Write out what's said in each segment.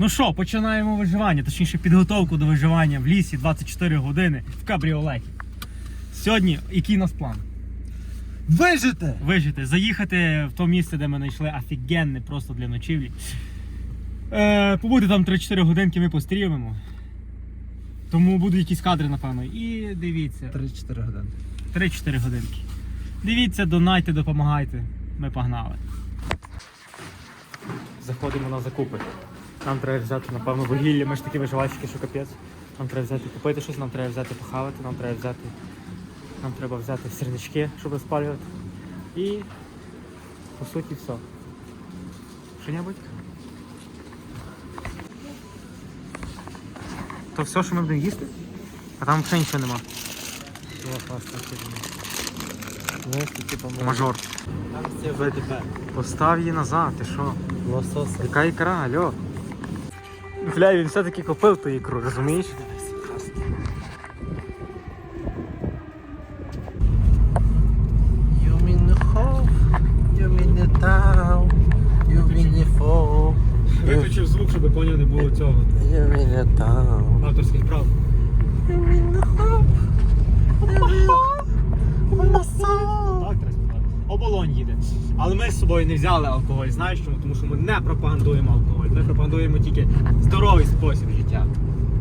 Ну що, починаємо виживання, точніше підготовку до виживання в лісі 24 години в кабріолеті. Сьогодні який у нас план? Вижите! Вижити, заїхати в то місце, де ми знайшли офігенне просто для ночівлі. Е, побути там 3-4 годинки, ми пострімимо. Тому будуть якісь кадри, напевно. І дивіться. 3-4 години. 3-4 годинки. Дивіться, донайте, допомагайте. Ми погнали. Заходимо на закупи. Нам треба взяти, напевно, вугілля. Ми ж такі виживальщики, що капець. Нам треба взяти купити щось, нам треба взяти похавати, нам треба взяти. Нам треба взяти сірнички, щоб розпалювати. І по суті все. Що-небудь? То все, що ми будемо їсти? А там взагалі нічого нема. Типу Мажор. Там все ВДП. Постав її назад, ти що? Лососи. Яка ікра, алло? Бля, він все-таки купив ту ікру, розумієш? You mean the hole, you mean the town, you mean the fall, Виключив звук, щоб коня не було цього. you mean the town. Авторських прав. You mean the Але ми з собою не взяли алкоголь. Знаєш чому? Тому що ми не пропагандуємо алкоголь. Ми пропагандуємо тільки здоровий спосіб життя.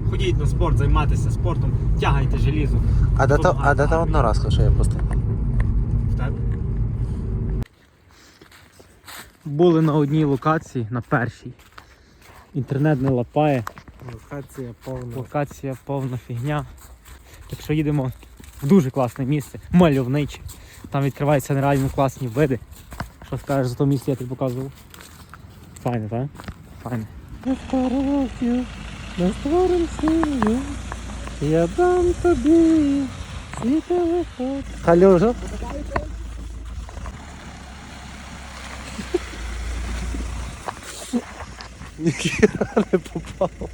Ходіть на спорт, займайтеся спортом, тягайте желізо. А де та, а Допомагайте де та армії. одноразка, що я? В? Були на одній локації, на першій. Інтернет не лапає, Локація повна. локація повна фігня. Якщо їдемо в дуже класне місце, мальовниче. Там відкриваються нереально класні види. Що скажеш за то місце, я тобі показував? Файне, так? Файне. Фотографію на створим сім'ю. Я дам тобі свій телефон. Калюжа? Ніхіра не попав.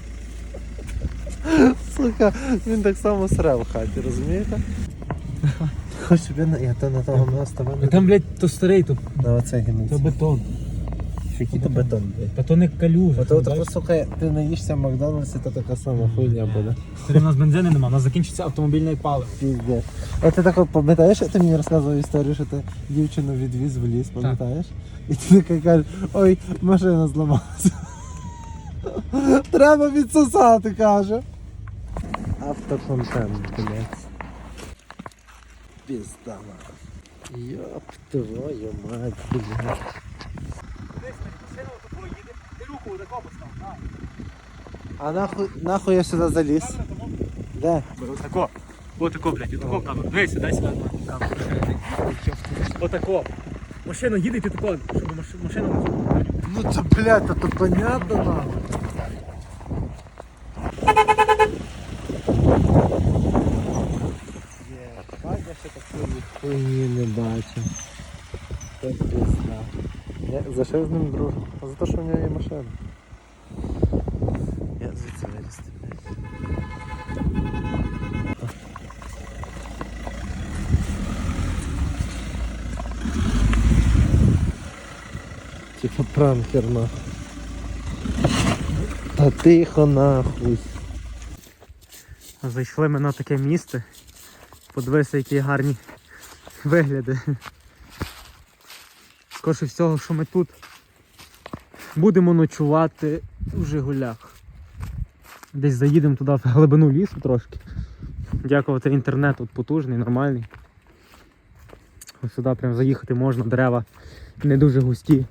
Сука, він так само сре в хаті, розумієте? Хоч на я то на того міста мене Там, блядь, то старий, то, на оце гінець. бетон. Який то бетон, блядь. Та то не калюжа. А то тако, сука, ти наїшся в Макдональдсі, то така сама хуйня буде. У нас бензину нема, у нас закінчиться автомобільне паливо. Піздець. А ти так от пам'ятаєш, ти мені розказував історію, що ти дівчину відвіз в ліс, пам'ятаєш? І ти така кажеш, ой, машина зламалася. Треба відсосати, каже. Автоконтент, блядь. Пізда. Йоп твою мать, блядь. А нахуй, нахуй я сюди заліз? Де? Отако. Отако, блядь, отако камеру. Дивися, дай сюди камеру. Отако. Машина їде, ти тако, щоб маш- машина не Ну то, блядь, это понятно нам. Ще такої хуйні не бачив. Це пізна. Я за що з ним дружу? А за те, що в нього є машина. Я звідси блядь. Типа пранкер нахуй. Та тихо нахуй. Зайшли ми на таке місце. Подивися, які гарні вигляди. Скоріше всього, що ми тут будемо ночувати в Жигулях. Десь заїдемо туди в глибину лісу трошки. Дякувати інтернет тут потужний, нормальний. Ось сюди прям заїхати можна, дерева не дуже густі.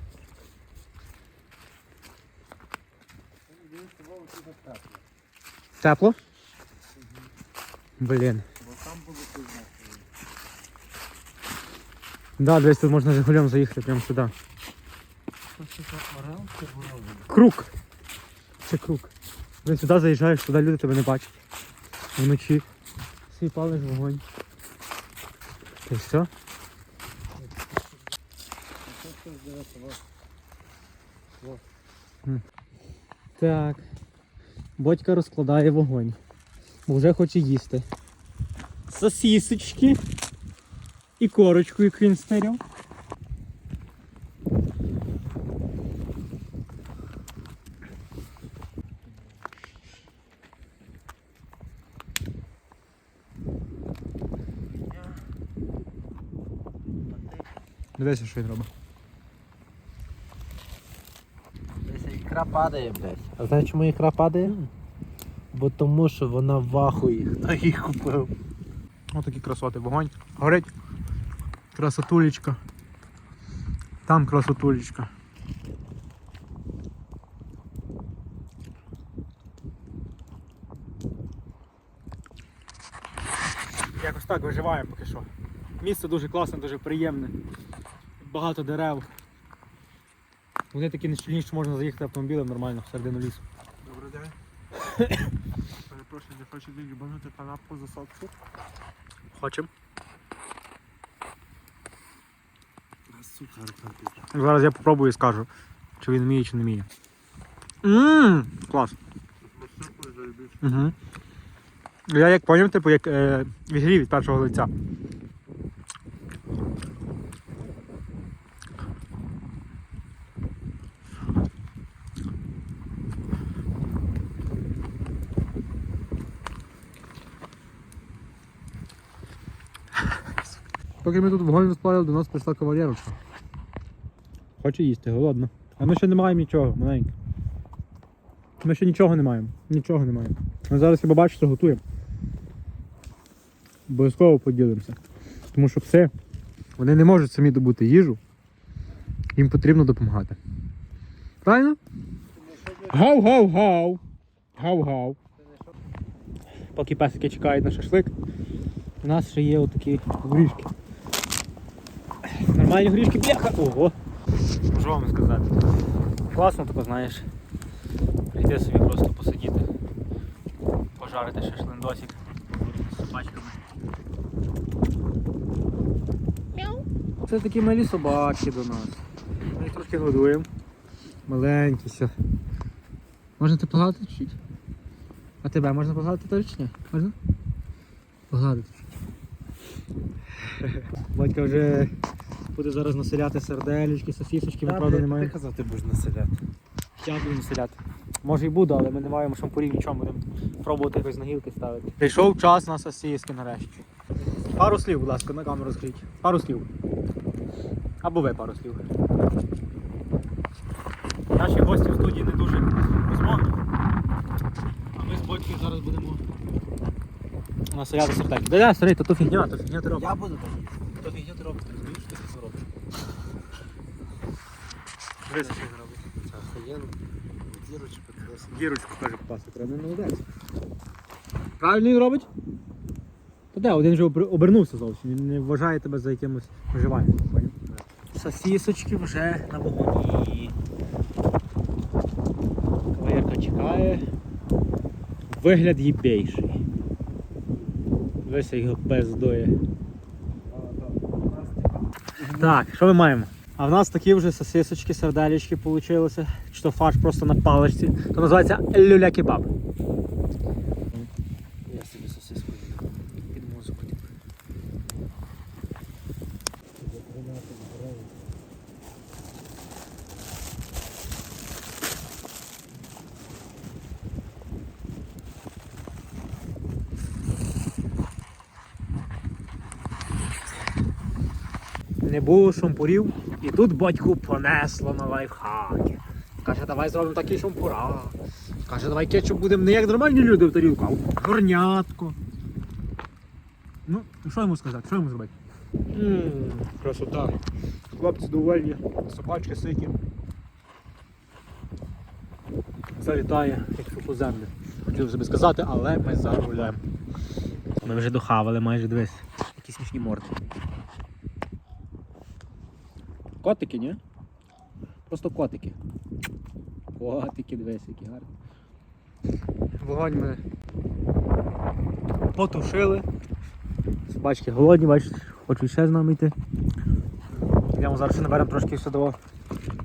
Тепло? Блін. Да, десь тут можна Жигулем заїхати прямо сюди. Круг. Це круг. Ти сюди заїжджаєш, сюди люди тебе не бачать. Вночі. Свій палиш вогонь. І все. Так. Бодька розкладає вогонь. Бо вже хоче їсти. Сосісочки і корочку, яку він стиряв. Дивися, що він робить. Дивися, ікра падає, блядь. А знаєш чому ікра падає? Бо тому що вона вахує, хто їх купив. Ось такі красоти, вогонь. Горить. Красотулечка. Там красотулечка. Якось так виживаємо поки що. Місце дуже класне, дуже приємне. Багато дерев. Вони такі нещільні, що можна заїхати автомобілем нормально всередину лісу. Добрий день. Перепрошую, не хочу їбанути канапку за сотку. Хочемо. Сука, Зараз я попробую і скажу, чи він вміє, чи не вміє. Ммм, клас. Угу. Я як поняв, типу, як е, в ігрі від першого лиця. Поки ми тут вогонь розпалили, до нас прийшла кавалерочка. Хоче їсти, голодно. А ми ще не маємо нічого, маленьке. Ми ще нічого не маємо. Нічого не маємо. Ми зараз хіба бачите, готуємо. Обов'язково поділимося. Тому що пси, вони не можуть самі добути їжу. Їм потрібно допомагати. Правильно? Гав-гав-гав! Гав-гав. Поки песики чекають на шашлик, у нас ще є отакі горішки. Нормальні горішки, бляха! Ого! Що вам сказати? Класно тако, знаєш. Прийти собі просто посидіти, пожарити шашлиндосик з собачками. Це такі малі собачки до нас. Ми їх трошки годуємо. Маленькі все. Можна ти погладити чуть? А тебе можна погладити теж чи ні? Можна? Погладити чуть. Батька вже буде зараз населяти серделечки, сосісочки, ми правда не маємо. Казав, ти будеш населяти. Я буду населяти. Може і буду, але ми не маємо шампурів нічого, будемо пробувати якось на гілки ставити. Прийшов час на сосиски нарешті. Пару слів, будь ласка, на камеру скажіть. Пару слів. Або ви пару слів. Наші гості в студії не дуже розмовні. А ми з Бодькою зараз будемо населяти сердельки. Да, старий, то фігня, то фігня ти робиш. Я буду. То фігня ти робиш, 30 градусів. Це охуєнно. Дірочку підкласти. Дірочку каже класти, треба не молодець. Правильно він робить? Та де, один вже обернувся зовсім, він не вважає тебе за якимось виживанням. Сосісочки вже на вогоні. Кавалерка чекає. Вигляд їбейший. Дивися, його пездує. Так, що ми маємо? А в нас такі вже сосисочки, получилися. Чи то фарш просто на паличці. То називається люля-кебаб. Я собі сосиску. Під музику. Не було шампурів, і тут батьку понесло на лайфхаки. Каже, давай зробимо такі шампура. Каже, давай кетчуп будемо не як нормальні люди в тарілку, а в горнятку. Ну, що йому сказати? Що йому зробити? Ммм, красота. Хлопці довольні, собачки ситі. Залітає, як сухоземне. Хотів собі сказати, але ми загуляємо. Ми вже дохавали майже дивись. Які смішні морди. Котики, ні? Просто котики. Котики, дивись, які гарні. Вогонь ми потушили. Собачки голодні, бачите, хочуть ще з нами йти. Йдемо зараз ще наберемо трошки сюди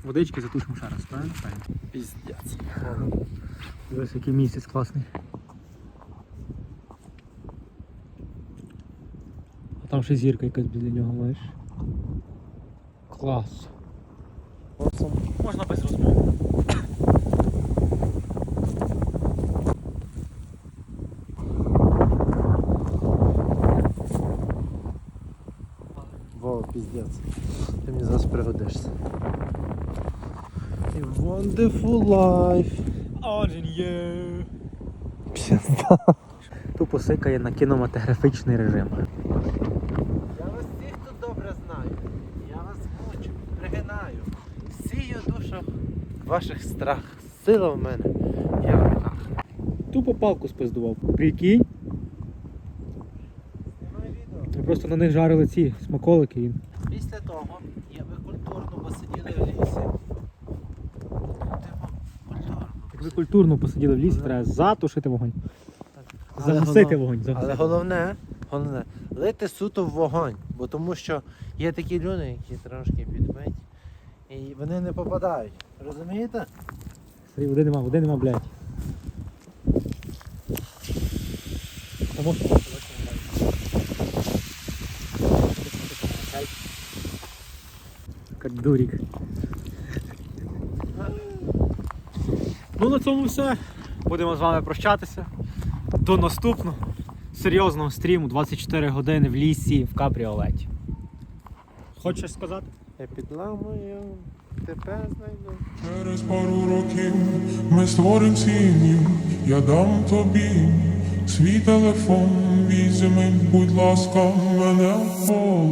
водички, затушимо ще раз? Правильно. Піздець. Дивись, який місяць класний. А там ще зірка якась біля нього, маєш. Клас. Можна без розмов. Во, піздець. Ти мені зараз пригодишся. І Wonderful life. Пізда. Тупо сикає на кінематографічний режим. Ваших страх. Сила в мене. Я в руках. Тупо палку спиздував. Прикинь, ми просто на них жарили ці смаколики. Після того, я ви культурно посиділи в лісі. Як ви культурно посиділи в лісі, треба затушити вогонь. Загасити вогонь. Але головне, головне, лити суто в вогонь, бо тому що є такі люди, які трошки підпить, і вони не попадають. Розумієте? Сергій, води нема, води нема, блядь. Тому що Як дурік. Ну на цьому все. Будемо з вами прощатися. До наступного серйозного стріму 24 години в лісі в капріолеті. Хочеш сказати? Я підламую, тебе знайду. Через пару років ми створим сім'ю, я дам тобі свій телефон, візьми, будь ласка, мене в пол.